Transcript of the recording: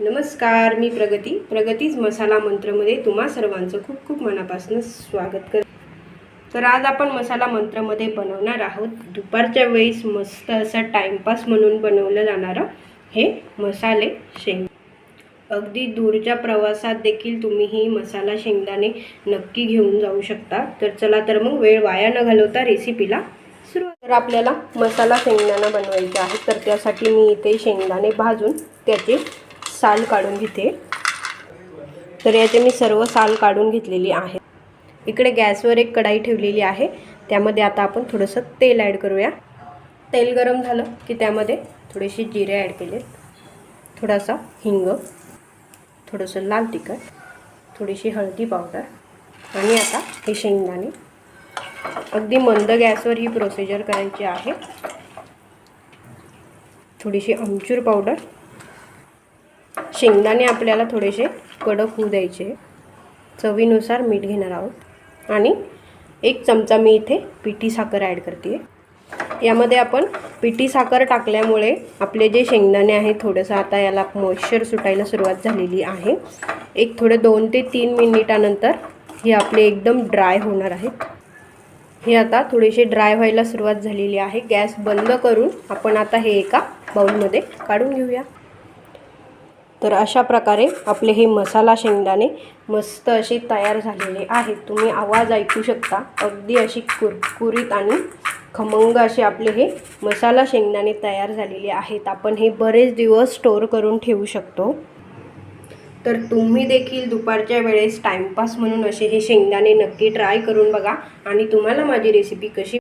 नमस्कार मी प्रगती. प्रगतीच मसाला मंत्रमध्ये तुम्हा सर्वांचं खूप खूप मनापासून स्वागत कर तर आज आपण मसाला मंत्रमध्ये बनवणार आहोत. दुपारच्या वेळेस मस्त असं टाईमपास म्हणून बनवलं जाणारं हे मसाले शेंग. अगदी दूरच्या प्रवासात देखील तुम्ही ही मसाला शेंगदाणे नक्की घेऊन जाऊ शकता. तर चला तर मग वेळ वाया न घालवता रेसिपीला सुरुवात तर आपल्याला मसाला शेंगदाणा बनवायचा आहे तर त्यासाठी मी इथे शेंगदाणे भाजून त्याचे साल काढून घेते. तर याचे मी सर्व साल काढून घेतलेली आहे इकडे गॅसवर एक कढाई ठेवलेली आहे. त्यामध्ये आता आपण थोडंसं तेल ॲड करूया. तेल गरम झालं की त्यामध्ये थोडेसे जिरे ॲड केले थोडासा हिंग थोडंसं लाल तिखट थोडीशी हळदी पावडर आणि आता हे शेंगदाणे. अगदी मंद गॅसवर ही प्रोसिजर करायची आहे. थोडीशी आमचूर पावडर शेंगदाणे आपल्याला थोडेसे कडक होऊ द्यायचे. चवीनुसार मीठ घेणार आहोत. आणि एक चमचा मी इथे पिठी साखर ॲड करते. यामध्ये आपण पिठी साखर टाकल्यामुळे आपले जे शेंगदाणे आहे थोडंसं आता याला मॉइश्चर सुटायला सुरुवात झालेली आहे. एक थोडे दोन ते तीन मिनिटानंतर हे आपले एकदम ड्राय होणार आहेत. हे आता थोडेसे ड्राय व्हायला सुरुवात झालेली आहे. गॅस बंद करून आपण आता हे एका बाउलमध्ये काढून घेऊया. तर अशा प्रकारे आपले हे मसाला शेंगदाणे मस्त असे तयार झालेले आहेत. तुम्ही आवाज ऐकू शकता. अगदी अशी कुरकुरीत आणि खमंग असे आपले हे मसाला शेंगदाणे तयार झालेले आहेत. आपण हे बरेच दिवस स्टोअर करून ठेवू शकतो. तर तुम्ही देखील दुपारच्या वेळेस टाईमपास म्हणून असे हे शेंगदाणे नक्की ट्राय करून बघा आणि तुम्हाला माझी रेसिपी कशी